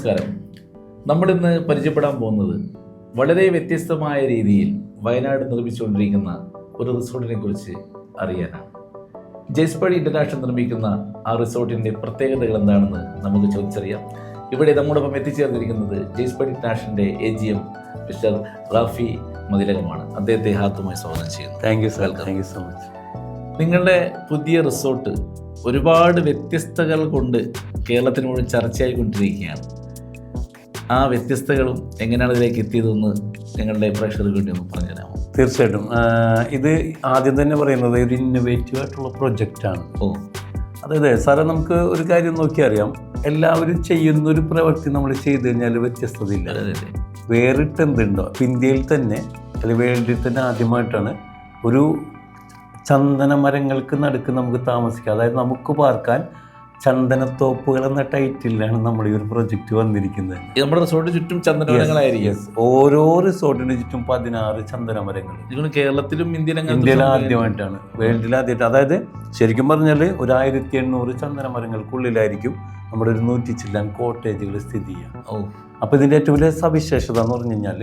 നമസ്കാരം. നമ്മളിന്ന് പരിചയപ്പെടാൻ പോകുന്നത് വളരെ വ്യത്യസ്തമായ രീതിയിൽ വയനാട് നിർമ്മിച്ചുകൊണ്ടിരിക്കുന്ന ഒരു റിസോർട്ടിനെ കുറിച്ച് അറിയാനാണ്. ജയ്സ്പടി ഇന്റർനാഷണൽ നിർമ്മിക്കുന്ന ആ റിസോർട്ടിന്റെ പ്രത്യേകതകൾ എന്താണെന്ന് നമുക്ക് ചോദിച്ചറിയാം. ഇവിടെ നമ്മോടൊപ്പം എത്തിച്ചേർന്നിരിക്കുന്നത് ജയ്സ്പടി ഇന്റർനാഷണലിന്റെ A G M mister Rafi മതിലകമാണ്. അദ്ദേഹത്തെ ഹാത്തുമായി സ്വാഗതം ചെയ്യുന്നു. Thank you sir thank you so much നിങ്ങളുടെ പുതിയ റിസോർട്ട് ഒരുപാട് വ്യത്യസ്തകൾ കൊണ്ട് കേരളത്തിനോട് ചർച്ചയായിക്കൊണ്ടിരിക്കുകയാണ്. ആ വ്യത്യസ്തകളും എങ്ങനെയാണ് ഇതിലേക്ക് എത്തിയതെന്ന് ഞങ്ങളുടെ പ്രേക്ഷകർക്ക് വേണ്ടി ഒന്ന് പറഞ്ഞുതരാമോ? തീർച്ചയായിട്ടും. ഇത് ആദ്യം തന്നെ പറയുന്നത് ഒരു ഇന്നോവേറ്റീവ് ആയിട്ടുള്ള പ്രൊജക്റ്റാണ് ഓ. അതായത് സാറേ നമുക്ക് ഒരു കാര്യം നോക്കി അറിയാം എല്ലാവരും ചെയ്യുന്ന ഒരു പ്രവൃത്തി നമ്മൾ ചെയ്തു കഴിഞ്ഞാൽ വ്യത്യസ്തതയില്ല. വേറിട്ട് എന്തുണ്ടോ. അപ്പം ഇന്ത്യയിൽ തന്നെ അല്ലെങ്കിൽ വേൾഡിൽ തന്നെ ആദ്യമായിട്ടാണ് ഒരു ചന്ദന മരങ്ങൾക്ക് നടുക്ക് നമുക്ക് താമസിക്കാം. അതായത് നമുക്ക് പാർക്കാൻ ചന്ദനത്തോപ്പുകൾ എന്ന ടൈറ്റിലാണ് നമ്മൾ ഈ ഒരു പ്രൊജക്റ്റ് വന്നിരിക്കുന്നത്. നമ്മുടെ റിസോർട്ടിന് ചുറ്റും ചന്ദനമരങ്ങളായിരിക്കും. ഓരോ റിസോർട്ടിന് ചുറ്റും പതിനാറ് ചന്ദന മരങ്ങൾ നിങ്ങൾ കേരളത്തിലും ഇന്ത്യയിലും ഇന്ത്യയിൽ ആദ്യമായിട്ടാണ്. വേൾഡിൽ ആദ്യമായിട്ട്. അതായത് ശരിക്കും പറഞ്ഞാൽ ഒരു ആയിരത്തി എണ്ണൂറ് ചന്ദന മരങ്ങൾക്കുള്ളിലായിരിക്കും നമ്മുടെ ഒരു നൂറ്റി ചില്ലാൻ കോട്ടേജുകൾ സ്ഥിതി ചെയ്യുക. അപ്പോൾ ഇതിന്റെ ഏറ്റവും വലിയ സവിശേഷത എന്ന് പറഞ്ഞു കഴിഞ്ഞാൽ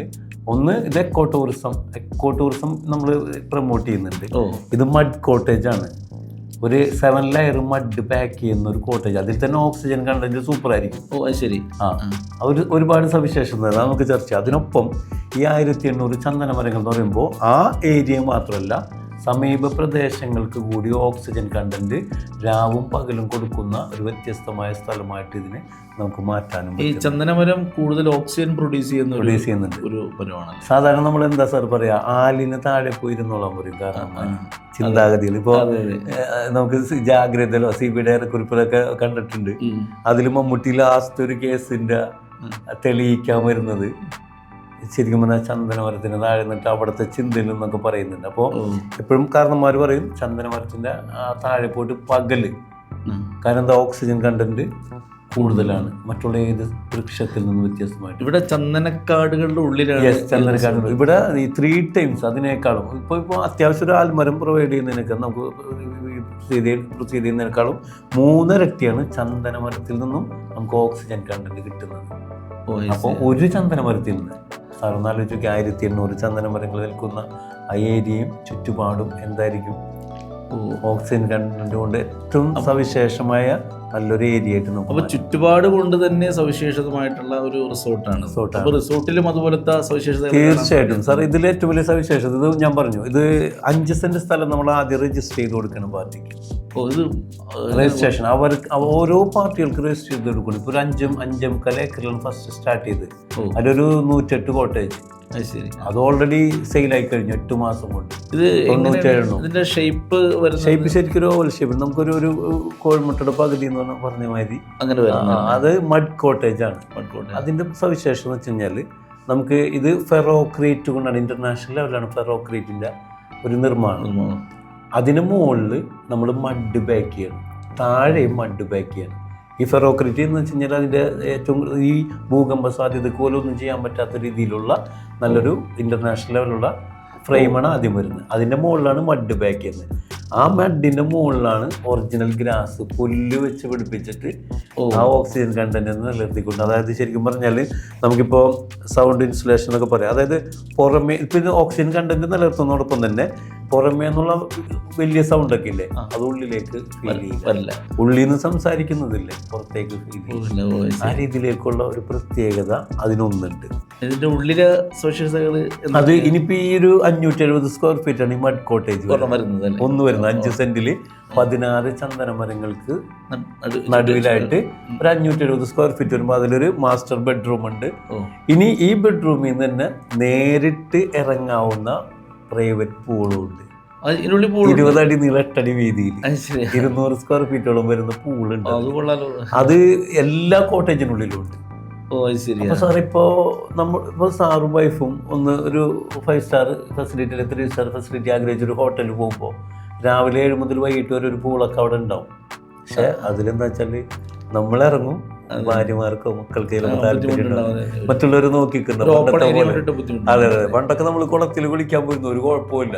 ഒന്ന് ഇത് എക്കോ ടൂറിസം എക്കോ ടൂറിസം നമ്മൾ പ്രൊമോട്ട് ചെയ്യുന്നുണ്ട്. ഇത് മഡ് കോട്ടേജ് ആണ് ഒരു സെവൻ ലെയർ മഡ് പാക്ക് ചെയ്യുന്ന ഒരു കോട്ടേജ് അതിൽ തന്നെ ഓക്സിജൻ കണ്ടന്റ് സൂപ്പർ ആയിരിക്കും ഓ ശരി. ആ ഒരു ഒരുപാട് സവിശേഷത നമുക്ക് ചർച്ച അതിനൊപ്പം ഈ ആയിരത്തി എണ്ണൂറ് ചന്ദന മരങ്ങൾ എന്ന് പറയുമ്പോൾ ആ ഏരിയ മാത്രമല്ല സമീപ പ്രദേശങ്ങൾക്ക് കൂടി ഓക്സിജൻ കണ്ടന്റ് രാവും പകലും കൊടുക്കുന്ന ഒരു വ്യത്യസ്തമായ സ്ഥലമായിട്ട് ഇതിനെ നമുക്ക് മാറ്റാനും ഈ ചന്ദനമരം കൂടുതൽ ഓക്സിജൻ പ്രൊഡ്യൂസ് ചെയ്യുന്ന പ്രൊഡ്യൂസ് ചെയ്യുന്നുണ്ട്. ഒരു മരമാണ് സാധാരണ നമ്മൾ എന്താ സാർ പറയാ? ആലിന് താഴെ പോയിരുന്നോളാൻ പറയും കാരണം ഇപ്പോൾ അതെ അതെ. നമുക്ക് ജാഗ്രതയിലോ സി ബി ഡയറി കുറിപ്പിലൊക്കെ കണ്ടിട്ടുണ്ട്. അതിൽ മമ്മൂട്ടി ലാസ്റ്റ് ഒരു കേസിന്റെ തെളിയിക്കാൻ വരുന്നത് ശരിക്കും പറഞ്ഞാൽ ചന്ദനമരത്തിന് താഴെ നിന്നിട്ട് അവിടുത്തെ ചിന്തയിൽ എന്നൊക്കെ പറയുന്നുണ്ട്. അപ്പോൾ എപ്പോഴും കാരണന്മാർ പറയും ചന്ദനമരത്തിന്റെ ആ താഴെ പോയിട്ട് പകൽ. കാരണം എന്താ ഓക്സിജൻ കണ്ടന്റ് കൂടുതലാണ്. മറ്റുള്ള ഏത് വൃക്ഷത്തിൽ നിന്ന് വ്യത്യസ്തമായിട്ട്. ഇവിടെ ചന്ദനക്കാടുകളുടെ ഉള്ളിലാണ് ചന്ദനക്കാടുകൾ. ചന്ദനക്കാട് ഇവിടെ ഈ ത്രീ ടൈംസ് അതിനേക്കാളും. ഇപ്പോൾ ഇപ്പോൾ അത്യാവശ്യം ഒരു ആൽമരം പ്രൊവൈഡ് ചെയ്യുന്നതിനേക്കാൾ നമുക്ക് പ്രൊസീഡ് ചെയ്യുന്നതിനേക്കാളും മൂന്നരട്ടിയാണ് ചന്ദനമരത്തിൽ നിന്നും നമുക്ക് ഓക്സിജൻ കണ്ടന്റ് കിട്ടുന്നത്. അപ്പോൾ. ഒരു ചന്ദനമരത്തിൽ നിന്ന്. സാറൊന്ന് ആലോചിച്ച് ആയിരത്തി എണ്ണൂറ് ചന്ദനമരങ്ങൾ നിൽക്കുന്ന ആ ഏരിയയും ചുറ്റുപാടും എന്തായിരിക്കും? ഓക്സിജൻ കണ്ടന്റ് കൊണ്ട് ഏറ്റവും സവിശേഷമായ നല്ലൊരു ഏരിയ ആയിട്ട് അപ്പൊ നമുക്ക് ചുറ്റുപാട് കൊണ്ട് തന്നെ സവിശേഷതമായിട്ടുള്ള ഒരു റിസോർട്ടാണ്. റിസോർട്ടിലും അതുപോലത്തെ സവിശേഷത തീർച്ചയായിട്ടും. സാർ ഇതിൽ ഏറ്റവും വലിയ സവിശേഷത ഇത് ഞാൻ പറഞ്ഞു ഇത് അഞ്ച് സെന്റ് സ്ഥലം നമ്മൾ ആദ്യം രജിസ്റ്റർ ചെയ്ത് കൊടുക്കണം പാർട്ടിക്ക്. ഇത് രജിസ്ട്രേഷൻ അവർക്ക് ഓരോ പാർട്ടികൾക്ക് രജിസ്റ്റർ ചെയ്ത് കൊടുക്കണം ഇപ്പോൾ ഒരു അഞ്ചും അഞ്ചും കല ഏക്കറിലാണ് ഫസ്റ്റ് സ്റ്റാർട്ട് ചെയ്ത് അതിലൊരു നൂറ്റെട്ട് കോട്ടേജ്. അത് ശരി. അത് ഓൾറെഡി സെയിൽ ആയി കഴിഞ്ഞു എട്ട് മാസം കൊണ്ട്. ഇത്. ഇതിന്റെ ഷേപ്പ് ഷേപ്പ് ശരിക്കും ഒരു ഓവൽ ഷേപ്പ് നമുക്കൊരു ഒരു കോഴിമുട്ടയുടെ പകുതി എന്ന് പറഞ്ഞ പറഞ്ഞ മാതിരി. അങ്ങനെ വരുന്നത്. അത് മഡ് കോട്ടേജ് ആണ്. മഡ് കോട്ടേജ് അതിന്റെ സവിശേഷം എന്ന് വെച്ച് കഴിഞ്ഞാൽ നമുക്ക് ഇത് ഫെറോക്രീറ്റ് കൊണ്ടാണ് ഇന്റർനാഷണൽ ലെവലാണ് ഫെറോക്രീറ്റിന്റെ ഒരു നിർമ്മാണം. അതിന് മുകളിൽ നമ്മൾ മഡ് ബാക്ക് ചെയ്യണം. താഴെ മഡ് ബാക്ക് ചെയ്യണം. ഈ ഫെറോക്രിറ്റി എന്ന് വെച്ച് കഴിഞ്ഞാൽ അതിന്റെ ഏറ്റവും ഈ ഭൂകമ്പ സാധ്യത പോലും ഒന്നും ചെയ്യാൻ പറ്റാത്ത രീതിയിലുള്ള നല്ലൊരു ഇന്റർനാഷണൽ ലെവലുള്ള ഫ്രെയിമാണ് ആദ്യം വരുന്നത്. അതിന്റെ മുകളിലാണ് മഡ് ബാക്ക് ചെയ്യുന്നത്. ആ മഡിന്റെ മുകളിലാണ് ഒറിജിനൽ ഗ്രാസ് പുല്ല് വെച്ച് പിടിപ്പിച്ചിട്ട് ആ ഓക്സിജൻ കണ്ടന്റ് നിലനിർത്തിക്കൊണ്ട്. അതായത് ശരിക്കും പറഞ്ഞാൽ നമുക്കിപ്പോൾ സൗണ്ട് ഇൻസുലേഷൻ എന്നൊക്കെ പറയാം. അതായത് പുറമേ ഇപ്പം ഇത് ഓക്സിജൻ കണ്ടന്റ് നിലനിർത്തുന്നതോടൊപ്പം തന്നെ പുറമേ എന്നുള്ള വലിയ സൗണ്ട് ഒക്കെ ഇല്ലേ. അത് ഉള്ളിലേക്ക് ഫീൽ ചെയ്യില്ല ഉള്ളിൽ നിന്ന് സംസാരിക്കുന്നതില്ലേ? പുറത്തേക്ക് ഫീൽ. ആ രീതിയിലേക്കുള്ള ഒരു പ്രത്യേകത അതിനൊന്നുണ്ട്. ഇതിന്റെ ഉള്ളിലെ എന്ത് അത് ഇനിയിപ്പോ ഈ ഒരു അഞ്ഞൂറ്റി എഴുപത് സ്ക്വയർ ഫീറ്റ് ആണ് ഈ മഡ് കോട്ടേജ് ഒന്ന് വരുന്നത്. അഞ്ച് സെന്റിൽ പതിനാറ് ചന്ദന മരങ്ങൾക്ക് നടുവിലായിട്ട് ഒരു അഞ്ഞൂറ്റി എഴുപത് സ്ക്വയർ ഫീറ്റ് വരുമ്പോൾ അതിലൊരു മാസ്റ്റർ ബെഡ്റൂം ഉണ്ട്. ഇനി ഈ ബെഡ്റൂമിൽ നിന്ന് തന്നെ നേരിട്ട് ഇറങ്ങാവുന്ന പ്രൈവറ്റ് പൂളും ഉണ്ട്. ഇരുപതടി നീളം എട്ടടി വീതിയിൽ. ഇരുന്നൂറ് സ്ക്വയർ ഫീറ്റോളം വരുന്ന പൂളുണ്ട് അത് എല്ലാ കോട്ടേജിനുള്ളിലും ഉണ്ട്. അപ്പൊ സാർ ഇപ്പോ നമ്മൾ ഇപ്പോൾ സാറും വൈഫും ഒന്ന് ഒരു ഫൈവ് സ്റ്റാർ ഫെസിലിറ്റി അല്ലെങ്കിൽ ത്രീ സ്റ്റാർ ഫെസിലിറ്റി ആഗ്രഹിച്ച ഒരു ഹോട്ടലിൽ പോകുമ്പോൾ രാവിലെ ഏഴ് മുതൽ വൈകിട്ട് വരെ ഒരു പൂളൊക്കെ അവിടെ ഉണ്ടാവും. പക്ഷെ അതിലെന്താ വെച്ചാൽ നമ്മൾ ഇറങ്ങും ഭാര്യമാർക്കോ മക്കൾക്കോ. മറ്റുള്ളവർ നോക്കിക്കുന്നുണ്ട് ബുദ്ധിമുട്ട് അതെ അതെ. പണ്ടൊക്കെ നമ്മൾ കുളത്തിൽ കുളിക്കാൻ പോയിരുന്നു ഒരു കുഴപ്പമില്ല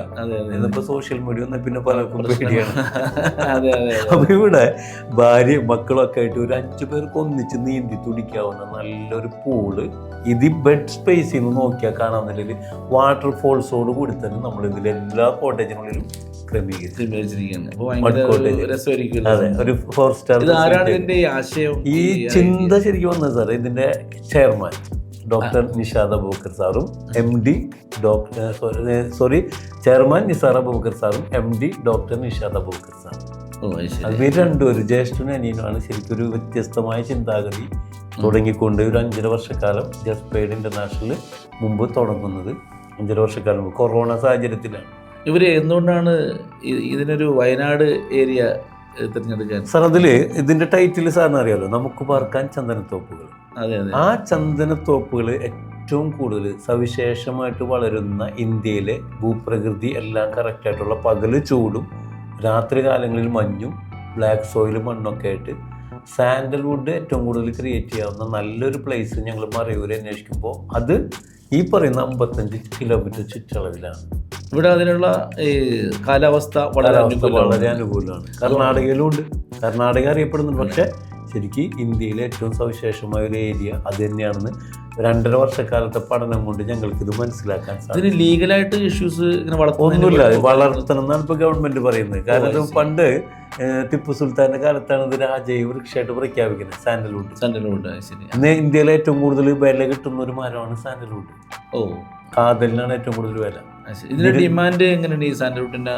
ഇന്നിപ്പോ സോഷ്യൽ മീഡിയ വന്ന പിന്നെ പലർക്കും പേടിയാണ്. അതെ അതെ അപ്പൊ ഇവിടെ ഭാര്യ മക്കളൊക്കെ ആയിട്ട് ഒരു അഞ്ചു പേർക്ക് ഒന്നിച്ച് നീന്തി തുടിക്കാവുന്ന നല്ലൊരു പൂൾ ഇത് ബെഡ് സ്പേസിൽ നിന്ന് നോക്കിയാൽ കാണാൻ നിലയിൽ വാട്ടർഫോൾസോട് കൂടി തന്നെ നമ്മൾ ഇതിൽ എല്ലാ കോട്ടേജിനുള്ളിലും ഒരു ഫോർ സ്റ്റാർ ഈ ചിന്ത ശരിക്കും വന്നത് സാർ ഇതിന്റെ ചെയർമാൻ ഡോക്ടർ നിഷാദ ബോക്കർ സാറും M D doctor sorry chairman Nisar Bokker സാറും M D doctor Nishada Bokker സാറും. അവർ രണ്ടുപേരും ജ്യേഷ്ഠനും അനിയനുമാണ്. ശരിക്കും ഒരു വ്യത്യസ്തമായ ചിന്താഗതി തുടങ്ങിക്കൊണ്ട് ഒരു അഞ്ചര വർഷക്കാലം ജസ്പേഡ് ഇന്റർനാഷണൽ മുമ്പ് തുടങ്ങുന്നത്. അഞ്ചര വർഷക്കാലം കൊറോണ സാഹചര്യത്തിലാണ്. ഇവർ എന്തുകൊണ്ടാണ് ഇതിനൊരു വയനാട് ഏരിയ തിരഞ്ഞെടുക്കാൻ? സാർ അതിൽ ഇതിന്റെ ടൈറ്റിൽ സാറിന് അറിയാലോ നമുക്ക് പാർക്കാൻ ചന്ദനത്തോപ്പുകൾ. അതെ അതെ. ആ ചന്ദനത്തോപ്പുകൾ ഏറ്റവും കൂടുതൽ സവിശേഷമായിട്ട് വളരുന്ന ഇന്ത്യയിലെ ഭൂപ്രകൃതി എല്ലാം കറക്റ്റായിട്ടുള്ള പകൽ ചൂടും രാത്രി കാലങ്ങളിൽ മഞ്ഞും ബ്ലാക്ക് സോയിലും മണ്ണൊക്കെ ആയിട്ട് സാൻഡൽവുഡ് ഏറ്റവും കൂടുതൽ ക്രിയേറ്റ് ചെയ്യാവുന്ന നല്ലൊരു പ്ലേസ് ഞങ്ങൾ മറയൂർ അന്വേഷിക്കുമ്പോൾ അത് ഈ പറയുന്ന അമ്പത്തഞ്ച് കിലോമീറ്റർ ചുറ്റളവിലാണ്. ഇവിടെ അതിനുള്ള ഈ കാലാവസ്ഥ വളരെ. വളരെ അനുകൂലമാണ്. കർണാടകയിലും ഉണ്ട്. കർണാടക അറിയപ്പെടുന്നുണ്ട്. പക്ഷെ ശരിക്കും ഇന്ത്യയിലെ ഏറ്റവും സവിശേഷമായ ഒരു ഏരിയ അത് തന്നെയാണെന്ന് രണ്ടര വർഷക്കാലത്തെ പഠനം കൊണ്ട് ഞങ്ങൾക്ക് ഇത് മനസ്സിലാക്കാൻ സാധിക്കും ഇതിന് ലീഗലായിട്ട് ഇഷ്യൂസ് ഒന്നുമില്ല വളർത്തണം എന്നാണ് ഇപ്പൊ ഗവൺമെന്റ് പറയുന്നത്. കാരണം. പണ്ട് ടിപ്പു സുൽത്താന്റെ കാലത്താണ് ഇത് രാജൈവ വൃക്ഷമായിട്ട് പ്രഖ്യാപിക്കുന്നത് സാൻഡൽവുഡ്. സാൻഡൽവുഡ് ശരി. ഇന്ന് ഇന്ത്യയിലെ ഏറ്റവും കൂടുതൽ വില കിട്ടുന്ന ഒരു മരമാണ് സാൻഡൽവുഡ്. ഓ. കാതലിനാണ് ഏറ്റവും കൂടുതൽ വില. ഇതിന്റെ ഇതിന്റെ ഡിമാൻഡ് എങ്ങനെയാണ് ഈ സാൻഡൽവുഡിന്റെ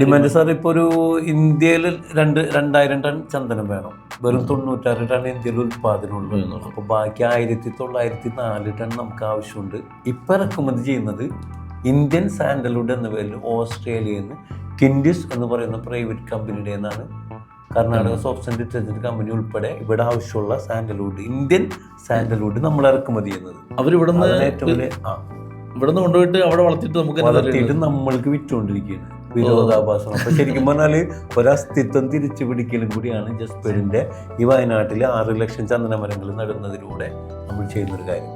ഡിമാൻഡ് സാർ ഇപ്പോൾ ഒരു ഇന്ത്യയിൽ രണ്ട് രണ്ടായിരം ടൺ ചന്ദനം വേണം. വെറും തൊണ്ണൂറ്റാറ് ടൺ ഇന്ത്യയിൽ ഉൽപ്പാദനമുള്ളൂ. അപ്പോൾ ബാക്കി ആയിരത്തി തൊള്ളായിരത്തി നാല് ടൺ നമുക്ക് ആവശ്യമുണ്ട്. ഇപ്പം ഇറക്കുമതി ചെയ്യുന്നത് ഇന്ത്യൻ സാൻഡൽവുഡ് എന്ന പേരിൽ ഓസ്ട്രേലിയയിൽ നിന്ന് കിൻഡിസ് എന്ന് പറയുന്ന പ്രൈവറ്റ് കമ്പനിയുടെ നിന്നാണ് Karnataka soaps and detergent company ഉൾപ്പെടെ ഇവിടെ ആവശ്യമുള്ള സാൻഡൽവുഡ് ഇന്ത്യൻ സാൻഡൽവുഡ് നമ്മൾ ഇറക്കുമതി ചെയ്യുന്നത്. അവരിവിടുന്ന് നിന്ന് ഏറ്റവും ആ. നിന്ന് കൊണ്ടുപോയിട്ട് അവിടെ വളർത്തിയിട്ട് നമുക്ക് നമ്മൾക്ക് വിറ്റുകൊണ്ടിരിക്കുകയാണ്. വിരോധാഭാസം. അപ്പൊ ശരിക്കും പറഞ്ഞാൽ ഒരസ്തിത്വം തിരിച്ചു പിടിക്കലും കൂടിയാണ് ജസ്പേരിന്റെ ഈ വയനാട്ടിലെ ആറ് ലക്ഷം ചന്ദനമരങ്ങൾ നടുന്നതിലൂടെ നമ്മൾ ചെയ്യുന്നൊരു കാര്യം.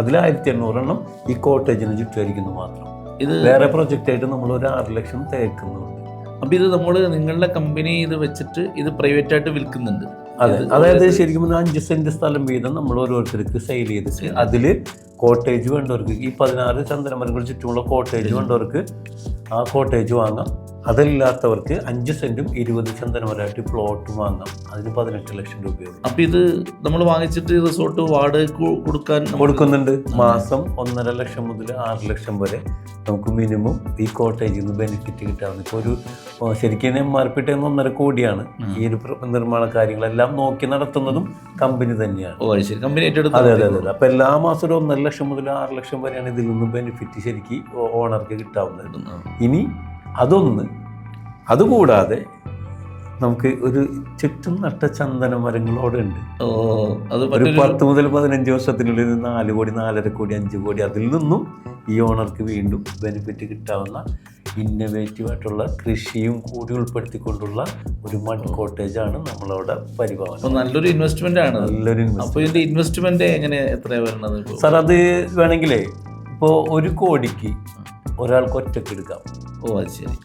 അതിൽ ആയിരത്തി എണ്ണൂറെണ്ണം ഈ കോട്ടേജിന് ചുറ്റുമായിരിക്കുന്നു മാത്രം. ഇത് വേറെ പ്രൊജക്റ്റ് ആയിട്ട് നമ്മൾ ഒരു ആറ് ലക്ഷം തേക്കുന്നുണ്ട്. അപ്പൊ ഇത് നമ്മൾ നിങ്ങളുടെ കമ്പനി ഇത് വെച്ചിട്ട് ഇത് പ്രൈവറ്റ് ആയിട്ട് വിൽക്കുന്നുണ്ട്. അതെ. അതായത് ശരിക്കും പറഞ്ഞാൽ അഞ്ച് സെന്റ് സ്ഥലം വീതം നമ്മൾ ഓരോരുത്തർക്ക് സെയിൽ ചെയ്തിട്ട് അതിൽ കോട്ടേജ് വേണ്ടവർക്ക് ഈ പതിനാറ് ചന്ദനമരങ്ങൾ ചുറ്റുമുള്ള കോട്ടേജ് വേണ്ടവർക്ക് ആ കോട്ടേജ് വാങ്ങാം. അതല്ലാത്തവർക്ക് അഞ്ച് സെന്റും ഇരുപത് സെന്റും വരെയായിട്ട് പ്ലോട്ട് വാങ്ങാം. അതിന് പതിനെട്ട് ലക്ഷം രൂപയാണ് അപ്പൊ ഇത് നമ്മൾ വാങ്ങിച്ചിട്ട് റിസോർട്ട് വാടക കൊടുക്കാൻ കൊടുക്കുന്നുണ്ട്. മാസം ഒന്നര ലക്ഷം മുതൽ ആറ് ലക്ഷം വരെ നമുക്ക് മിനിമം ഈ കോട്ടേജിൽ നിന്ന് ബെനിഫിറ്റ് കിട്ടാവുന്ന ഇപ്പോൾ ഒരു ശരിക്കും എം ആർ പി ടൈം ഒന്നര കോടിയാണ്. ഈ ഒരു നിർമ്മാണ കാര്യങ്ങളെല്ലാം നോക്കി നടത്തുന്നതും കമ്പനി തന്നെയാണ്. ഓ ശരി. കമ്പനി ഏറ്റെടുത്ത് അതെ അതെ അതെ അതെ. അപ്പൊ എല്ലാ മാസവും ഒരു ഒന്നര ലക്ഷം മുതൽ ആറ് ലക്ഷം വരെയാണ് ഇതിൽ നിന്ന് ബെനിഫിറ്റ് ശരിക്കും ഓണർക്ക് കിട്ടാവുന്നത്. ഇനി അതൊന്ന്. അതുകൂടാതെ നമുക്ക് ഒരു ചുറ്റും നട്ട ചന്ദന മരങ്ങളോടെ ഉണ്ട് ഓ അത് ഒരു പത്ത് മുതൽ പതിനഞ്ച് വർഷത്തിനുള്ളിൽ നാല് കോടി നാലര കോടി അഞ്ച് കോടി അതിൽ നിന്നും ഈ ഓണർക്ക് വീണ്ടും ബെനിഫിറ്റ് കിട്ടാവുന്ന ഇന്നവേറ്റീവ് ആയിട്ടുള്ള കൃഷിയും കൂടി ഉൾപ്പെടുത്തിക്കൊണ്ടുള്ള ഒരു മൺ കോട്ടേജ് ആണ് നമ്മളവിടെ പരിപാലനം നല്ലൊരു ഇൻവെസ്റ്റ്മെന്റ് ആണ് നല്ലൊരു അപ്പൊ ഇൻവെസ്റ്റ് ഇതിന്റെ ഇൻവെസ്റ്റ്മെന്റ് എങ്ങനെ എത്രയാ വരുന്നത്? സാർ അത് വേണമെങ്കിലേ ഇപ്പോൾ ഒരു കോടിക്ക് ഒരാൾക്ക് ഒറ്റയ്ക്ക് എടുക്കാം. ഓ അത് ശരി.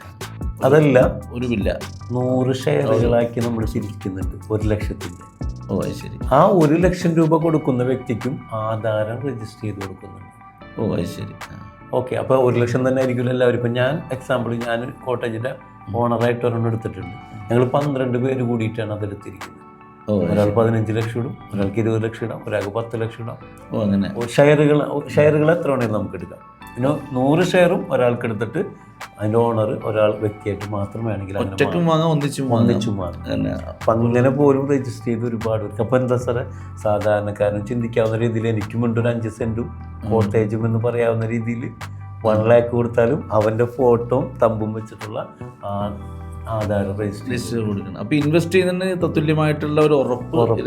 അതല്ല ഒരു ബില്ല നൂറ് ഷെയറുകളാക്കി നമ്മൾ ചിരിക്കുന്നുണ്ട്. ഒരു ലക്ഷത്തിന്റെ. ഓ അത് ശരി. ആ ഒരു ലക്ഷം രൂപ കൊടുക്കുന്ന വ്യക്തിക്കും ആധാരം രജിസ്റ്റർ ചെയ്ത് കൊടുക്കുന്നുണ്ട്. ഓ അത് ശരി. ഓക്കെ അപ്പോൾ ഒരു ലക്ഷം തന്നെ ആയിരിക്കുമല്ലോ എല്ലാവരും. ഇപ്പം ഞാൻ എക്സാമ്പിൾ ഞാൻ കോട്ടേജിന്റെ ഓണറായിട്ട് ഒരെണ്ണം എടുത്തിട്ടുണ്ട്. ഞങ്ങൾ പന്ത്രണ്ട് പേര് കൂടിയിട്ടാണ് അതെടുത്തിരിക്കുന്നത്. ഒരാൾ. പതിനഞ്ച് ലക്ഷം ഇടും ഒരാൾക്ക് ഇരുപത് ലക്ഷം ഇടാം ഒരാൾക്ക് പത്ത് ലക്ഷം ഇടാം. ഓ അങ്ങനെ. ഷെയറുകൾ ഷെയറുകൾ എത്ര വേണമെങ്കിലും നമുക്ക് എടുക്കാം. പിന്നെ നൂറ് ഷെയറും ഒരാൾക്ക് എടുത്തിട്ട് അതിന്റെ ഓണർ ഒരാൾ വ്യക്തിയായിട്ട് മാത്രം വേണമെങ്കിൽ ഒറ്റയ്ക്കും വാങ്ങാം. ഒന്നിച്ചും ഒന്നിച്ചും വാങ്ങാം. അപ്പം അങ്ങനെ പോലും രജിസ്റ്റർ ചെയ്ത് ഒരുപാട് പേർക്ക്. അപ്പം എന്താ സാറേ? സാധാരണക്കാരൻ ചിന്തിക്കാവുന്ന രീതിയിൽ എനിക്കും ഉണ്ട് ഒരു അഞ്ച് സെന്റും കോട്ടേജും എന്ന് പറയാവുന്ന രീതിയിൽ വൺ ലാക്ക് കൊടുത്താലും അവന്റെ ഫോട്ടോയും തമ്പും വെച്ചിട്ടുള്ള ആധാരം രജിസ്റ്റർ കൊടുക്കണം. അപ്പൊ ഇൻവെസ്റ്റ് ചെയ്യുന്നതിന് തത്തുല്യമായിട്ടുള്ള ഒരു ഉറപ്പ് അവിടെ.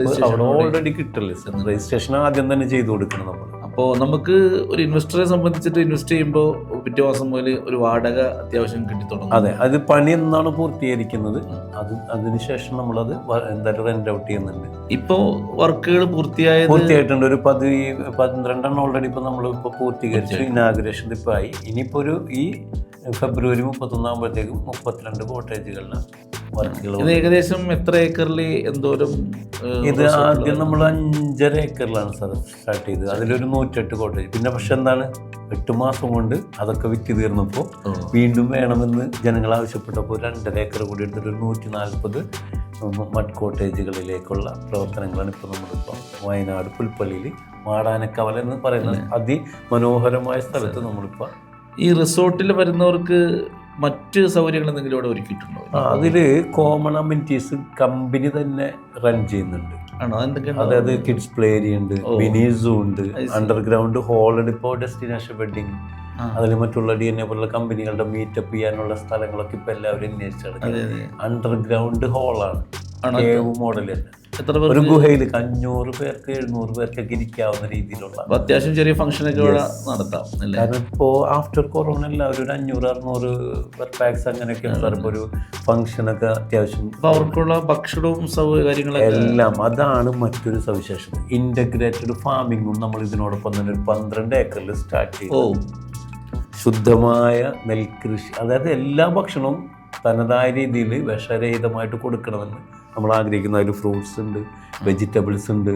ഓൾറെഡി കിട്ടില്ല രജിസ്ട്രേഷൻ ആദ്യം തന്നെ ചെയ്തു കൊടുക്കണം നമ്മൾ. അപ്പോൾ നമുക്ക് ഒരു ഇൻവെസ്റ്ററെ സംബന്ധിച്ചിട്ട് ഇൻവെസ്റ്റ് ചെയ്യുമ്പോൾ പിറ്റേ മാസം മുതൽ ഒരു വാടക അത്യാവശ്യം കിട്ടി തുടങ്ങും. അതെ അത് പണി എന്നാണ് പൂർത്തീകരിക്കുന്നത്. അത് അതിനുശേഷം നമ്മളത് എന്തായാലും റെന്റ് ഔട്ട് ചെയ്യുന്നുണ്ട്. ഇപ്പോൾ വർക്കുകൾ പൂർത്തിയായത് പൂർത്തിയായിട്ടുണ്ട്. ഒരു പതി പന്ത്രണ്ടെണ്ണം ഓൾറെഡി ഇപ്പോൾ നമ്മൾ ഇപ്പോൾ പൂർത്തീകരിച്ചു. ഇനാഗുറേഷൻ ഇപ്പോൾ ആയി. ഇനിയിപ്പോൾ ഒരു ഈ ഫെബ്രുവരി മുപ്പത്തൊന്നാകുമ്പോഴത്തേക്കും മുപ്പത്തിരണ്ട് കോട്ടേജുകളിലാണ് വർക്കുകൾ ഇത് ഏകദേശം എത്ര ഏക്കറിൽ എന്തോരം ഇത് ആദ്യം? നമ്മൾ അഞ്ചര ഏക്കറിലാണ് സാർ സ്റ്റാർട്ട് ചെയ്തത്. അതിലൊരു നൂറ്റെട്ട് കോട്ടേജ് പിന്നെ പക്ഷെ എന്താണ് എട്ട് മാസം കൊണ്ട് അതൊക്കെ വിറ്റ് തീർന്നപ്പോൾ വീണ്ടും വേണമെന്ന് ജനങ്ങൾ ആവശ്യപ്പെട്ടപ്പോൾ രണ്ടര ഏക്കർ കൂടി എടുത്തിട്ട് ഒരു നൂറ്റി നാൽപ്പത് മഡ് കോട്ടേജുകളിലേക്കുള്ള പ്രവർത്തനങ്ങളാണ് ഇപ്പോൾ നമ്മളിപ്പോൾ വയനാട് പുൽപ്പള്ളിയിൽ മാടാനക്കവല എന്ന് പറയുന്നത് അതിമനോഹരമായ സ്ഥലത്ത് നമ്മളിപ്പോൾ ഈ റിസോർട്ടിൽ വരുന്നവർക്ക് മറ്റ് സൗകര്യങ്ങൾ എന്തെങ്കിലും ഇവിടെ ഒരുക്കിയിട്ടുണ്ടോ അതിൽ കോമൺ അമ്യൂണിറ്റീസ് കമ്പനി തന്നെ റൺ ചെയ്യുന്നുണ്ട്. അതായത് കിഡ്സ് പ്ലേ ഏരിയ ഉണ്ട്. മിനി സൂ ഉണ്ട് അണ്ടർഗ്രൗണ്ട് ഹോൾ ഹോളുണ്ട് ഇപ്പോൾ ഡെസ്റ്റിനേഷൻ വെഡിങ്. അതിൽ മറ്റുള്ള ഡി എൻ എ പോലുള്ള കമ്പനികളുടെ മീറ്റപ്പ് ചെയ്യാനുള്ള സ്ഥലങ്ങളൊക്കെ ഇപ്പൊ എല്ലാവരും അന്വേഷിച്ചെടുക്കും അതെ അതെ. അണ്ടർഗ്രൗണ്ട് ഹോളാണ് മോഡൽ തന്നെ. എത്ര ഒരു ഗുഹയിൽ അഞ്ഞൂറ് പേർക്ക് എഴുന്നൂറ് പേർക്കൊക്കെ ഇരിക്കാവുന്ന രീതിയിലുള്ള അത്യാവശ്യം ചെറിയ ഫംഗ്ഷൻ ഒക്കെ ഇവിടെ നടത്താം കാരണം ഇപ്പോൾ ആഫ്റ്റർ കൊറോണ എല്ലാവരും ഒരു അഞ്ഞൂറ് അറുന്നൂറ് പാക്സ് അങ്ങനെയൊക്കെ ഇപ്പോൾ ഒരു ഫംഗ്ഷനൊക്കെ അത്യാവശ്യം അവർക്കുള്ള ഭക്ഷണവും കാര്യങ്ങളും എല്ലാം അതാണ് മറ്റൊരു സവിശേഷത. ഇന്റഗ്രേറ്റഡ് ഫാമിങ്ങും നമ്മൾ ഇതിനോടൊപ്പം തന്നെ ഒരു പന്ത്രണ്ട് ഏക്കറിൽ സ്റ്റാർട്ട് ചെയ്തു. ശുദ്ധമായ നെൽകൃഷി അതായത് എല്ലാ ഭക്ഷണവും തനതായ രീതിയിൽ വിഷരഹിതമായിട്ട് കൊടുക്കണമെന്ന് നമ്മൾ ആഗ്രഹിക്കുന്ന അതിൽ ഫ്രൂട്ട്സ് ഉണ്ട് വെജിറ്റബിൾസ് ഉണ്ട്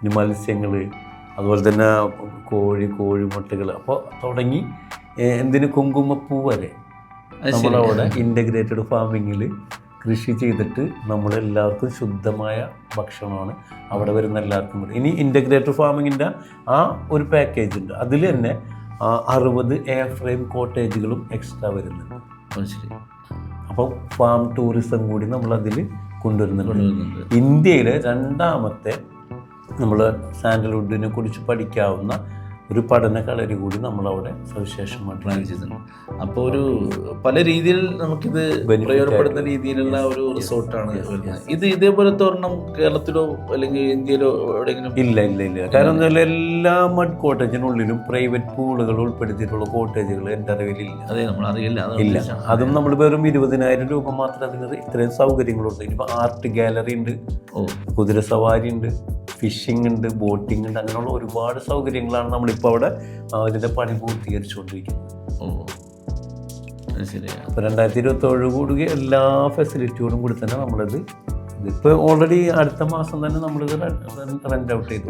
പിന്നെ മത്സ്യങ്ങൾ അതുപോലെ തന്നെ കോഴി കോഴിമുട്ടകൾ. അപ്പോൾ തുടങ്ങി എന്തിന് കുങ്കുമപ്പൂ വരെ. നമ്മളവിടെ ഇന്റഗ്രേറ്റഡ് ഫാമിങ്ങിൽ കൃഷി ചെയ്തിട്ട് നമ്മളെല്ലാവർക്കും ശുദ്ധമായ ഭക്ഷണമാണ് അവിടെ വരുന്ന എല്ലാവർക്കും. ഇനി ഇന്റഗ്രേറ്റഡ് ഫാമിങ്ങിന്റെ ആ ഒരു പാക്കേജ് ഉണ്ട്. അതിൽ തന്നെ അറുപത് എയർ ഫ്രെയിം കോട്ടേജുകളും എക്സ്ട്രാ വരുന്നുണ്ട്. ശരി. അപ്പോൾ ഫാം ടൂറിസം കൂടി നമ്മളതിൽ കൊണ്ടുവരുന്നുണ്ട്. ഇന്ത്യയിലെ രണ്ടാമത്തെ നമ്മൾ സാൻഡൽവുഡിനെ കുറിച്ച് പഠിക്കാവുന്ന ഒരു പഠന കളരി കൂടി നമ്മളവിടെ സവിശേഷമായിട്ട് പ്ലാൻ ചെയ്തിട്ടുണ്ട്. അപ്പോൾ ഒരു പല രീതിയിൽ നമുക്കിത് പ്രയോജനപ്പെടുന്ന രീതിയിലുള്ള ഒരു റിസോർട്ടാണ്. ഇത് ഇതേപോലത്തെ ഒരെണ്ണം കേരളത്തിലോ അല്ലെങ്കിൽ ഇന്ത്യയിലോ എവിടെയെങ്കിലും? ഇല്ല ഇല്ല ഇല്ല. കാരണം എന്താ എല്ലാ മഡ് കോട്ടേജിനുള്ളിലും പ്രൈവറ്റ് പൂളുകൾ ഉൾപ്പെടുത്തിയിട്ടുള്ള കോട്ടേജുകൾ എന്റെ അറിവിലില്ല. അതെ നമ്മൾ അറിയില്ല. ഇല്ല. അതും. നമ്മൾ വെറും ഇരുപതിനായിരം രൂപ മാത്രം അതിന് ഇത്രയും സൗകര്യങ്ങളുണ്ട്. ഇനിയിപ്പോൾ ആർട്ട് ഗാലറി ഉണ്ട് കുതിര സവാരി ഉണ്ട് ഫിഷിംഗ് ഉണ്ട് ബോട്ടിംഗ് ഉണ്ട് അങ്ങനെയുള്ള ഒരുപാട് സൗകര്യങ്ങളാണ് നമ്മളിപ്പോൾ അവിടെ ഇതിന്റെ പണി പൂർത്തീകരിച്ചുകൊണ്ടിരിക്കുന്നത് അപ്പോൾ രണ്ടായിരത്തി ഇരുപത്തേഴ് കൂടി എല്ലാ ഫെസിലിറ്റിയോടും കൂടി തന്നെ നമ്മളത് ഇതിപ്പോൾ ഓൾറെഡി അടുത്ത മാസം തന്നെ നമ്മളിത് റെന്റ് ഔട്ട് ചെയ്തു.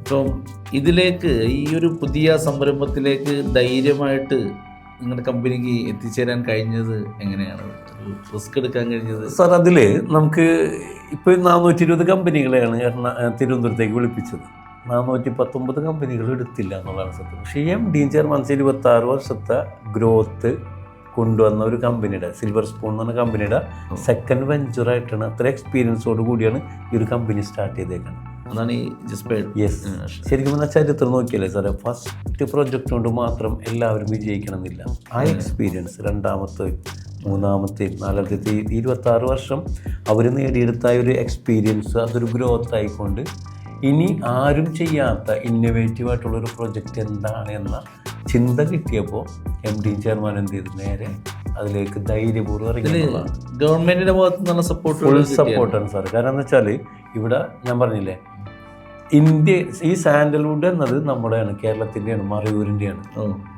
അപ്പോൾ ഇതിലേക്ക് ഈ ഒരു പുതിയ സംരംഭത്തിലേക്ക് ധൈര്യമായിട്ട് നിങ്ങളുടെ കമ്പനിക്ക് എത്തിച്ചേരാൻ കഴിഞ്ഞത് എങ്ങനെയാണ്? റിസ്ക് എടുക്കാൻ കഴിഞ്ഞത്? സാർ അതിൽ നമുക്ക് ഇപ്പോൾ നാനൂറ്റി ഇരുപത് കമ്പനികളെയാണ് എറണാ തിരുവനന്തപുരത്തേക്ക് വിളിപ്പിച്ചത്. നാനൂറ്റി പത്തൊമ്പത് കമ്പനികൾ എടുത്തില്ല എന്നുള്ളതാണ് സത്യം. പക്ഷേ എം ഡി ചെയർമാൻസ് ഇരുപത്തി ആറ് വർഷത്തെ ഗ്രോത്ത് കൊണ്ടുവന്ന ഒരു കമ്പനിയുടെ സിൽവർ സ്പൂൺ എന്ന് പറഞ്ഞ കമ്പനിയുടെ സെക്കൻഡ് വെഞ്ചറായിട്ടാണ് അത്ര എക്സ്പീരിയൻസോട് കൂടിയാണ് ഈ ഒരു കമ്പനി സ്റ്റാർട്ട് ചെയ്തേക്കുന്നത് അതാണ് ഈ യെസ് ശരിക്കും പറഞ്ഞാൽ ചരിത്രം നോക്കിയല്ലേ സാറേ ഫസ്റ്റ് പ്രൊജക്റ്റ് കൊണ്ട് മാത്രം എല്ലാവരും വിജയിക്കണമെന്നില്ല. ആ എക്സ്പീരിയൻസ് രണ്ടാമത്തെ മൂന്നാമത്തെ നാലാമത്തെ ഇരുപത്തി ആറ് വർഷം അവർ നേടിയെടുത്ത ഒരു എക്സ്പീരിയൻസ് അതൊരു ഗ്രോത്ത് ആയിക്കൊണ്ട് ഇനി ആരും ചെയ്യാത്ത ഇന്നോവേറ്റീവായിട്ടുള്ളൊരു പ്രൊജക്റ്റ് എന്താണ് എന്ന ചിന്ത കിട്ടിയപ്പോൾ എം ഡി ചെയർമാൻ എന്ത് ചെയ്തു? നേരെ അതിലേക്ക് ധൈര്യപൂർവം ഇതിൽ ഇറങ്ങി ഗവൺമെന്റിന്റെ ഭാഗത്ത് നിന്നുള്ള സപ്പോർട്ട് ഫുൾ സപ്പോർട്ടാണ് സാർ കാരണം എന്ന് വെച്ചാൽ ഇവിടെ ഞാൻ പറഞ്ഞില്ലേ ഇന്ത്യ ഈ സാൻഡൽവുഡ് എന്നത് നമ്മുടെയാണ് കേരളത്തിന്റെയാണ് മറയൂരിന്റെയാണ്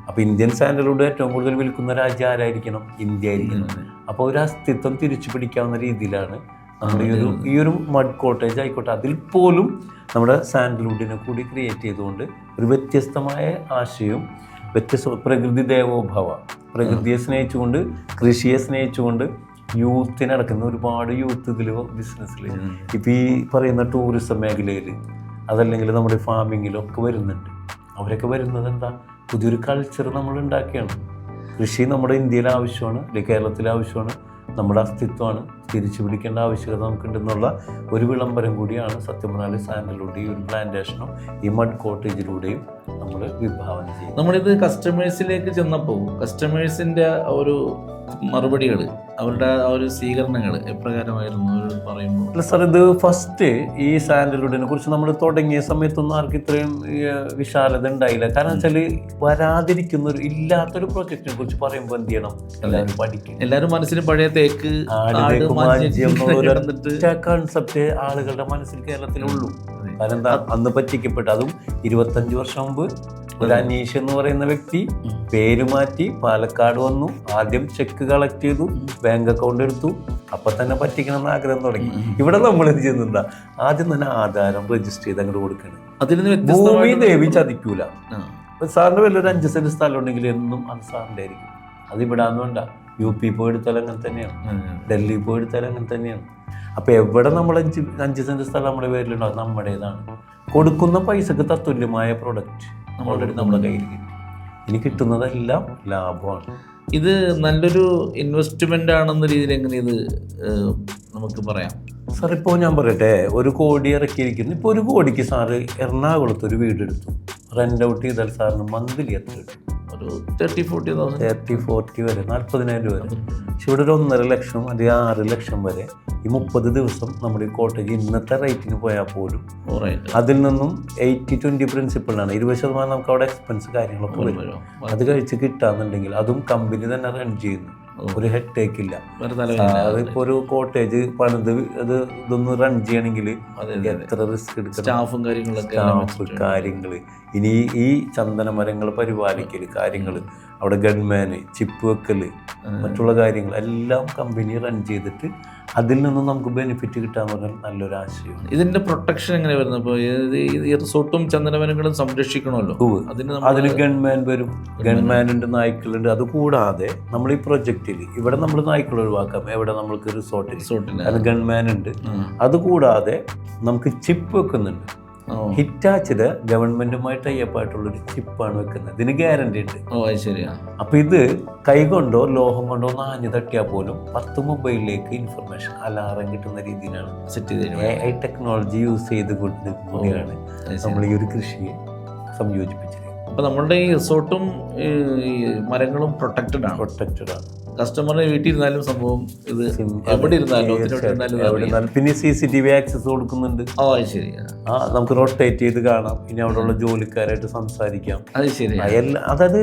അപ്പോൾ ഇന്ത്യൻ സാൻഡൽവുഡ് ഏറ്റവും കൂടുതൽ വിൽക്കുന്ന രാജ്യം ആരായിരിക്കണം? ഇന്ത്യ ആയിരിക്കണം. അപ്പോൾ ഒരു അസ്തിത്വം തിരിച്ചു പിടിക്കാവുന്ന രീതിയിലാണ് നമ്മുടെ ഈ ഒരു ഈ ഒരു മഡ് കോട്ടേജ് ആയിക്കോട്ടെ അതിൽ പോലും നമ്മുടെ സാൻഡൽവുഡിനെ കൂടി ക്രിയേറ്റ് ചെയ്തുകൊണ്ട് ഒരു വ്യത്യസ്തമായ ആശയവും വ്യത്യസ്ത പ്രകൃതി ദേവോഭവ പ്രകൃതിയെ സ്നേഹിച്ചുകൊണ്ട് കൃഷിയെ സ്നേഹിച്ചുകൊണ്ട് യൂത്തിനടക്കുന്ന ഒരുപാട് യൂത്ത് ഇതിൽ ബിസിനസ്സിൽ ഇപ്പം ഈ പറയുന്ന ടൂറിസം മേഖലയിൽ അതല്ലെങ്കിൽ നമ്മുടെ ഫാമിങ്ങിലൊക്കെ വരുന്നുണ്ട്. അവരൊക്കെ വരുന്നത് എന്താ? പുതിയൊരു കൾച്ചർ നമ്മൾ ഉണ്ടാക്കിയാണ്. കൃഷി നമ്മുടെ ഇന്ത്യയിൽ ആവശ്യമാണ് അല്ലെങ്കിൽ കേരളത്തിൽ ആവശ്യമാണ്. നമ്മുടെ അസ്തിത്വമാണ്. തിരിച്ചു പിടിക്കേണ്ട ആവശ്യകത നമുക്കുണ്ടെന്നുള്ള ഒരു വിളംബരം കൂടിയാണ് സത്യം പറഞ്ഞാൽ ഈ ഒരു പ്ലാന്റേഷനും ഈ മഡ് കോട്ടേജിലൂടെയും നമ്മൾ വിഭാവനം ചെയ്യും നമ്മളിത് കസ്റ്റമേഴ്സിലേക്ക് ചെന്നപ്പോൾ കസ്റ്റമേഴ്സിന്റെ ഒരു മറുപടികൾ അവരുടെ ആ ഒരു സ്വീകരണങ്ങൾ എപ്രകാരമായിരുന്നു പറയുമ്പോൾ? അല്ല സാർ ഇത് ഫസ്റ്റ് ഈ സാൻഡൽവുഡിനെ കുറിച്ച് നമ്മൾ തുടങ്ങിയ സമയത്തൊന്നും ആർക്കും ഇത്രയും വിശാലത ഉണ്ടായില്ല. കാരണം വെച്ചാൽ വരാതിരിക്കുന്ന ഒരു ഇല്ലാത്തൊരു പ്രൊജക്റ്റിനെ കുറിച്ച് പറയുമ്പോൾ എന്ത് ചെയ്യണം? എല്ലാവരും പഠിക്കും. എല്ലാവരും മനസ്സിൽ പഴയ തേക്ക് കൺസെപ്റ്റ് ആളുകളുടെ മനസ്സിൽ കേരളത്തിലുള്ളൂ. കാരണം എന്താ അന്ന് പറ്റിക്കപ്പെട്ട അതും ഇരുപത്തഞ്ച് വർഷം മുമ്പ് ഒരു അനീഷ് എന്ന് പറയുന്ന വ്യക്തി പേര് മാറ്റി പാലക്കാട് വന്നു. ആദ്യം ചെക്ക് കളക്ട് ചെയ്തു. ബാങ്ക് അക്കൗണ്ട് എടുത്തു. അപ്പൊ തന്നെ പറ്റിക്കണം എന്ന് ആഗ്രഹം തുടങ്ങി. ഇവിടെ നമ്മൾ എന്ത് ചെയ്യുന്നുണ്ടാ ആദ്യം തന്നെ ആധാരം രജിസ്റ്റർ ചെയ്ത് അങ്ങോട്ട് കൊടുക്കണം അതിൽ നിന്ന് ഭൂമി ദേവി ചതിക്കൂല. സാറിന്റെ സാറിന് വലിയൊരു അഞ്ച് സെന്റ് സ്ഥലം ഉണ്ടെങ്കിൽ എന്നും അത് സാറിന്റെ ആയിരിക്കും. അത് ഇവിടെ വേണ്ട. യു പി പോയി എടുത്താലും അങ്ങനെ തന്നെയാണ്. ഡൽഹി പോയി എടുത്താലും അങ്ങനെ തന്നെയാണ്. അപ്പൊ എവിടെ നമ്മൾ അഞ്ച് അഞ്ച് സെന്റ് സ്ഥലം നമ്മുടെ പേരിലുണ്ടോ? നമ്മുടേതാണ്. കൊടുക്കുന്ന പൈസക്ക് തത്തുല്യമായ പ്രൊഡക്റ്റ് നമ്മളുടെ നമ്മുടെ കയ്യിൽ കിട്ടും ഇനി കിട്ടുന്നതെല്ലാം ലാഭമാണ്. ഇത് നല്ലൊരു ഇൻവെസ്റ്റ്മെന്റ് ആണെന്ന രീതിയിൽ എങ്ങനെ ഇത് നമുക്ക് പറയാം. സാർ ഇപ്പോൾ ഞാൻ പറയട്ടെ ഒരു കോടി ഇറക്കിയിരിക്കുന്നു. ഇപ്പോൾ ഒരു കോടിക്ക് സാറ് എറണാകുളത്ത് ഒരു വീട് എടുത്തു റെന്റ് ഔട്ട് ചെയ്താൽ സാറിന് മന്ത്ലി എത്ര കിട്ടും? ഒരു thirty forty thousand thirty forty വരെ നാൽപ്പതിനായിരം രൂപ വരെ. പക്ഷെ ഇവിടെ ഒരു ഒന്നര ലക്ഷം അല്ലെങ്കിൽ ആറ് ലക്ഷം വരെ ഈ മുപ്പത് ദിവസം നമ്മുടെ ഈ കോട്ടേജ് ഇന്നത്തെ റേറ്റിന് പോയാൽ പോലും അതിൽ നിന്നും എയ്റ്റി ട്വന്റി പ്രിൻസിപ്പിളാണ് ഇരുപത് ശതമാനം നമുക്ക് അവിടെ എക്സ്പെൻസ് കാര്യങ്ങളൊക്കെ വരും അത് കഴിച്ച് കിട്ടാന്നുണ്ടെങ്കിൽ അതും കമ്പനി തന്നെ റൺ ചെയ്യുന്നു. ഒരു ഹെഡ് ടേക്ക് ഇല്ല. അതിപ്പോ ഒരു കോട്ടേജ് പണിത് അത് ഇതൊന്ന് റൺ ചെയ്യണമെങ്കിൽ എത്ര റിസ്ക് എടുക്കണം? സ്റ്റാഫും കാര്യങ്ങളൊക്കെ സ്റ്റാഫ് കാര്യങ്ങൾ ഇനി ഈ ചന്ദന മരങ്ങൾ പരിപാലിക്കൽ കാര്യങ്ങൾ അവിടെ ഗൺമാന് ചിപ്പ് വെക്കൽ മറ്റുള്ള കാര്യങ്ങൾ എല്ലാം കമ്പനി റൺ ചെയ്തിട്ട് അതിൽ നിന്നും നമുക്ക് ബെനിഫിറ്റ് കിട്ടാൻ പറഞ്ഞാൽ നല്ലൊരു ആശയമാണ്. ഇതിന്റെ പ്രൊട്ടക്ഷൻ എങ്ങനെ വരുന്നത് ഇപ്പോൾ ഈ റിസോർട്ടും ചന്ദനവനങ്ങളും സംരക്ഷിക്കണമല്ലോ. അതിന് അതിൽ ഗൺമാൻ വരും. ഗൺമാൻ. ഉണ്ട് നായ്ക്കളുണ്ട്. അത് കൂടാതെ നമ്മൾ ഈ പ്രൊജക്റ്റിൽ ഇവിടെ നമ്മൾ നായ്ക്കൾ ഒഴിവാക്കാം. എവിടെ നമ്മൾക്ക് റിസോർട്ടിൽ റിസോർട്ടിൽ അത് ഗൺമാൻ ഉണ്ട് അതുകൂടാതെ അത് കൂടാതെ നമുക്ക് ചിപ്പ് വെക്കുന്നുണ്ട്. ഹിറ്റാച്ചിയുടെ ഗവൺമെന്റുമായി ടൈപ്പ് ആയിട്ടുള്ള ഒരു ചിപ്പാണ് വെക്കുന്നത്. ഇതിന് ഗ്യാരണ്ടി ഉണ്ട്. ഓ ശരിയാ. അപ്പൊ ഇത് കൈകൊണ്ടോ ലോഹം കൊണ്ടോ നാഞ്ഞു തട്ടിയാൽ പോലും പത്ത് മൊബൈലിലേക്ക് ഇൻഫർമേഷൻ അലാറം കിട്ടുന്ന രീതിയിലാണ് സെറ്റ് ചെയ്ത് ഐ ടെക്നോളജി യൂസ് ചെയ്ത് കൂടിയാണ് നമ്മൾ ഈ ഒരു കൃഷിയെ സംയോജിപ്പിച്ചത്. അപ്പൊ നമ്മളുടെ ഈ റിസോർട്ടും മരങ്ങളും പ്രൊട്ടക്റ്റഡ് ആണ്. പ്രൊട്ടക്റ്റഡ് ആണ്. കസ്റ്റമറിനെ വീട്ടിൽ ഇരുന്നാലും സംഭവം ഇത് എവിടെ ഇരുന്നാലും. പിന്നെ C C T V access കൊടുക്കുന്നുണ്ട്. ഓ ശരി. ആ. നമുക്ക് റൊട്ടേറ്റ് ചെയ്ത് കാണാം. ഇനി അവിടെയുള്ള ജോലിക്കാരായിട്ട് സംസാരിക്കാം. അത് ശരി. അതായത്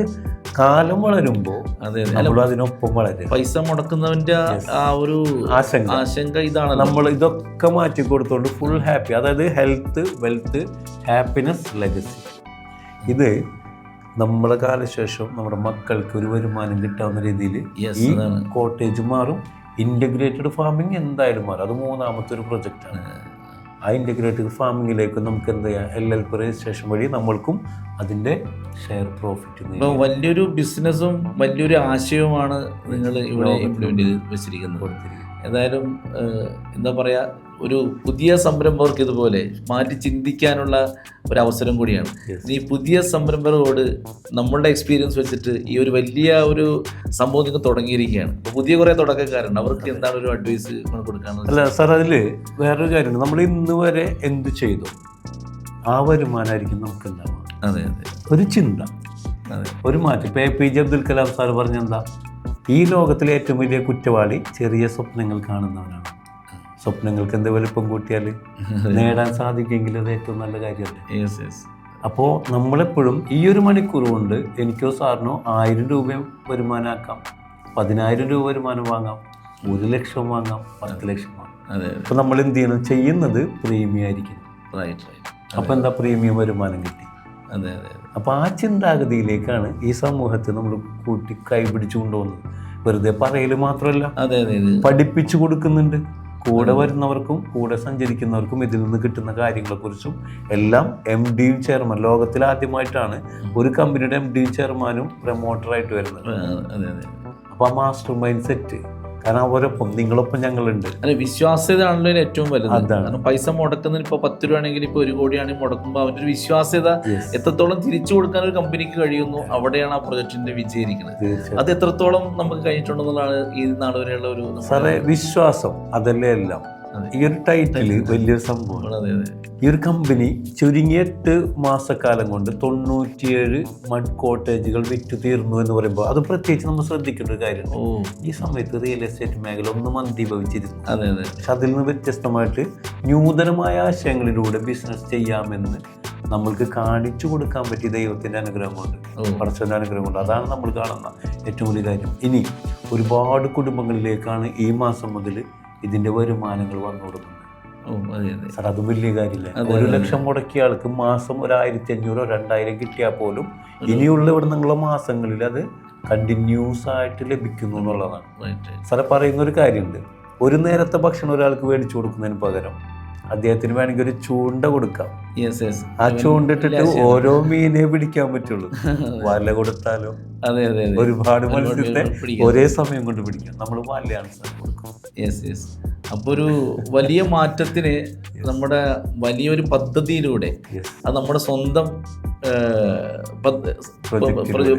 കാലം വളരുമ്പോൾ അതിനൊപ്പം വളരും പൈസ മുടക്കുന്നവന്റെ ആ ഒരു ആശങ്ക. ആശങ്ക ഇതാണ് നമ്മൾ ഇതൊക്കെ മാറ്റി കൊടുത്തോണ്ട് ഫുൾ ഹാപ്പി അതായത് ഹെൽത്ത് വെൽത്ത് ഹാപ്പിനെസ് ലെഗസി ഇത് നമ്മുടെ കാലശേഷം നമ്മുടെ മക്കൾക്ക് ഒരു വരുമാനം കിട്ടാവുന്ന രീതിയിൽ ഈ. കോട്ടേജ് മാറും. ഇന്റഗ്രേറ്റഡ് ഫാമിംഗ് എന്തായാലും മാറും. അത് മൂന്നാമത്തെ ഒരു പ്രൊജക്റ്റാണ് ആ ഇന്റഗ്രേറ്റഡ് ഫാമിങ്ങിലേക്ക് നമുക്ക് എന്ത് ചെയ്യാം? എൽ എൽ പി രജിസ്ട്രേഷൻ വഴി നമ്മൾക്കും അതിന്റെ ഷെയർ പ്രോഫിറ്റ് വലിയൊരു ബിസിനസ്സും വലിയൊരു ആശയവുമാണ് നിങ്ങൾ ഇവിടെ ഇംപ്ലിമെന്റ് ചെയ്ത് വെച്ചിരിക്കുന്നത്. എന്തായാലും ഏതായാലും എന്താ പറയാ ഒരു പുതിയ സംരംഭകർക്ക് ഇതുപോലെ മാറ്റി ചിന്തിക്കാനുള്ള ഒരു അവസരം കൂടിയാണ്. ഈ പുതിയ സംരംഭകരോട് നമ്മളുടെ എക്സ്പീരിയൻസ് വെച്ചിട്ട് ഈ ഒരു വലിയ ഒരു സംഭവം നിങ്ങൾ തുടങ്ങിയിരിക്കുകയാണ്. പുതിയ കുറെ തുടക്കക്കാരുണ്ട്. അവർക്ക് എന്താണ് ഒരു അഡ്വൈസ് കൊടുക്കാനുള്ളത്? അല്ല സാർ അതിൽ വേറൊരു കാര്യമുണ്ട്. നമ്മൾ ഇന്ന് വരെ എന്ത് ചെയ്തു? ആ വരുമാനമായിരിക്കും നമുക്ക് ഉണ്ടാവുക അതെ അതെ. ഒരു ചിന്ത. അതെ. ഒരു മാറ്റം. ഇപ്പം A P J Abdul Kalam sir പറഞ്ഞെന്താ? ഈ ലോകത്തിലെ ഏറ്റവും വലിയ കുറ്റവാളി ചെറിയ സ്വപ്നങ്ങൾ കാണുന്നവനാണ്. സ്വപ്നങ്ങൾക്ക് എന്ത് വലുപ്പം കൂട്ടിയാൽ നേടാൻ സാധിക്കുമെങ്കിൽ അത് ഏറ്റവും നല്ല കാര്യമല്ലേ? അപ്പോൾ നമ്മളെപ്പോഴും ഈ ഒരു മണിക്കൂർ കൊണ്ട് എനിക്കോ സാറിനോ ആയിരം രൂപയും വരുമാനമാക്കാം പതിനായിരം രൂപ വരുമാനം വാങ്ങാം ഒരു ലക്ഷം വാങ്ങാം പത്ത് ലക്ഷം വാങ്ങാം. അപ്പോൾ നമ്മൾ എന്ത് ചെയ്യണം? ചെയ്യുന്നത് പ്രീമിയം ആയിരിക്കും അപ്പോൾ എന്താ പ്രീമിയം വരുമാനം കിട്ടി? അതെ അതെ അപ്പോൾ ആ ചിന്താഗതിയിലേക്കാണ് ഈ സമൂഹത്തെ നമ്മൾ കൂട്ടി കൈപിടിച്ചു കൊണ്ടുപോകുന്നത്. വെറുതെ പറയൽ മാത്രമല്ല പഠിപ്പിച്ചു കൊടുക്കുന്നുണ്ട്. കൂടെ വരുന്നവർക്കും കൂടെ സഞ്ചരിക്കുന്നവർക്കും ഇതിൽ നിന്ന് കിട്ടുന്ന കാര്യങ്ങളെക്കുറിച്ചും എല്ലാം എം ഡി ചെയർമാൻ ലോകത്തിൽ ആദ്യമായിട്ടാണ് ഒരു കമ്പനിയുടെ എം ഡി ചെയർമാനും പ്രൊമോട്ടറായിട്ട് വരുന്നത്. അപ്പോൾ ആ മാസ്റ്റർ മൈൻഡ് സെറ്റ് കാരണം അവരൊപ്പം നിങ്ങളൊപ്പം ഞങ്ങളുണ്ട്. അല്ല വിശ്വാസ്യത ആണല്ലോ ഏറ്റവും വലുത്. കാരണം പൈസ മുടക്കുന്നതിന് ഇപ്പൊ പത്ത് രൂപയാണെങ്കിൽ ഇപ്പൊ ഒരു കോടിയാണെങ്കിൽ മുടക്കുമ്പോൾ അവന്റെ ഒരു വിശ്വാസ്യത എത്രത്തോളം തിരിച്ചു കൊടുക്കാൻ ഒരു കമ്പനിക്ക് കഴിയുന്നു അവിടെയാണ് ആ പ്രൊജക്ടിന്റെ വിജയിരിക്കുന്നത്. അത് എത്രത്തോളം നമുക്ക് കഴിഞ്ഞിട്ടുണ്ടെന്നുള്ളതാണ് ഈ നാൾ വരെയുള്ള ഒരു സാറേ വിശ്വാസം അതല്ലേ എല്ലാം. ഈ ഒരു ടൈറ്റിൽ വലിയൊരു സംഭവമാണ്. അതെ അതെ. ഈ ഒരു കമ്പനി ചുരുങ്ങിയ എട്ട് മാസക്കാലം കൊണ്ട് തൊണ്ണൂറ്റിയേഴ് മഡ് കോട്ടേജുകൾ വിറ്റു തീർന്നു എന്ന് പറയുമ്പോൾ അത് പ്രത്യേകിച്ച് നമ്മൾ ശ്രദ്ധിക്കേണ്ട ഒരു കാര്യമാണ് ഈ സമയത്ത് റിയൽ എസ്റ്റേറ്റ് മേഖല ഒന്ന് മന്ദീഭവിച്ചിരുന്നു. അതെ അതെ. പക്ഷെ അതിൽ നിന്ന് വ്യത്യസ്തമായിട്ട് നൂതനമായ ആശയങ്ങളിലൂടെ ബിസിനസ് ചെയ്യാമെന്ന് നമ്മൾക്ക് കാണിച്ചു കൊടുക്കാൻ പറ്റിയ ദൈവത്തിന്റെ അനുഗ്രഹം കൊണ്ട് ഓ. പടച്ചവന്റെ അനുഗ്രഹം കൊണ്ട് അതാണ് നമ്മൾ കാണുന്ന ഏറ്റവും വലിയ കാര്യം. ഇനി ഒരുപാട് കുടുംബങ്ങളിലേക്കാണ് ഈ മാസം മുതൽ ഇതിന്റെ വരുമാനങ്ങൾ വന്നു കൊടുക്കുന്നത് സാർ അതും വലിയ കാര്യമില്ല ഒരു ലക്ഷം മുടക്കിയ ആൾക്ക് മാസം ഒരു ആയിരത്തി അഞ്ഞൂറോ രണ്ടായിരം കിട്ടിയാൽ പോലും ഇനിയുള്ള ഇവിടെ നിന്നുള്ള മാസങ്ങളിൽ അത് കണ്ടിന്യൂസ് ആയിട്ട് ലഭിക്കുന്നു എന്നുള്ളതാണ്. സാറെ പറയുന്ന ഒരു കാര്യമുണ്ട്. ഒരു നേരത്തെ ഭക്ഷണം ഒരാൾക്ക് മേടിച്ചു കൊടുക്കുന്നതിന് പകരം അദ്ദേഹത്തിന് വേണമെങ്കിൽ ഒരു ചൂണ്ട കൊടുക്കാം. ആ ചൂണ്ടിട്ടിട്ട് ഓരോ മീനെ പിടിക്കാൻ പറ്റുള്ളൂ. വല കൊടുത്താലോ അതെ അതെ ഒരുപാട് മത്സ്യത്തെ ഒരേ സമയം കൊണ്ട് പിടിക്കാം. നമ്മൾ വലയാണ് യെസ് യെസ് അപ്പോൾ ഒരു വലിയ മാറ്റത്തിന് നമ്മുടെ വലിയൊരു പദ്ധതിയിലൂടെ അത് നമ്മുടെ സ്വന്തം.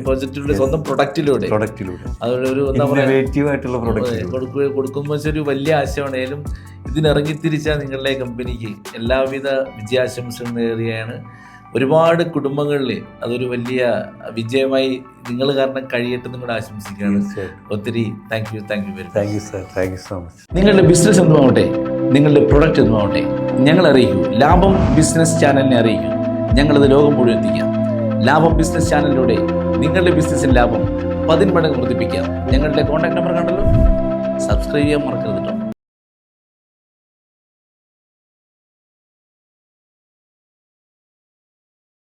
പ്രൊജക്റ്റിലൂടെ സ്വന്തം പ്രൊഡക്റ്റിലൂടെ പ്രൊഡക്റ്റിലൂടെ അതുപോലെ ഒരു എന്താ പറയുക കൊടുക്കുമ്പോൾ വെച്ചാൽ ഒരു വലിയ ആശയമാണേലും ഇതിനിറങ്ങിത്തിരിച്ച നിങ്ങളുടെ കമ്പനിക്ക് എല്ലാവിധ വിജയാശംസകൾ നേറിയാണ് ഒരുപാട് കുടുംബങ്ങളിൽ അതൊരു വലിയ വിജയമായി നിങ്ങൾ കാരണം കഴിയട്ടെ കൂടെ ആശംസിക്കുകയാണ്. ഒത്തിരി thank you thank you very thank you sir thank you so much നിങ്ങളുടെ ബിസിനസ് എന്തുമാവട്ടെ നിങ്ങളുടെ പ്രൊഡക്റ്റ് എന്തുമാവട്ടെ ഞങ്ങൾ അറിയിക്കൂ. ലാഭം ബിസിനസ് ചാനലിനെ അറിയിക്കൂ. ഞങ്ങളത് ലോകം മുഴുവൻ എത്തിക്കാം. ലാഭം ബിസിനസ് ചാനലിലൂടെ നിങ്ങളുടെ ബിസിനസ്സിന്റെ ലാഭം പതിന്മടങ്ങ് വർദ്ധിപ്പിക്കാം. ഞങ്ങളുടെ കോൺടാക്ട് നമ്പർ കണ്ടല്ലോ? സബ്സ്ക്രൈബ് ചെയ്യാൻ മറക്കരുത്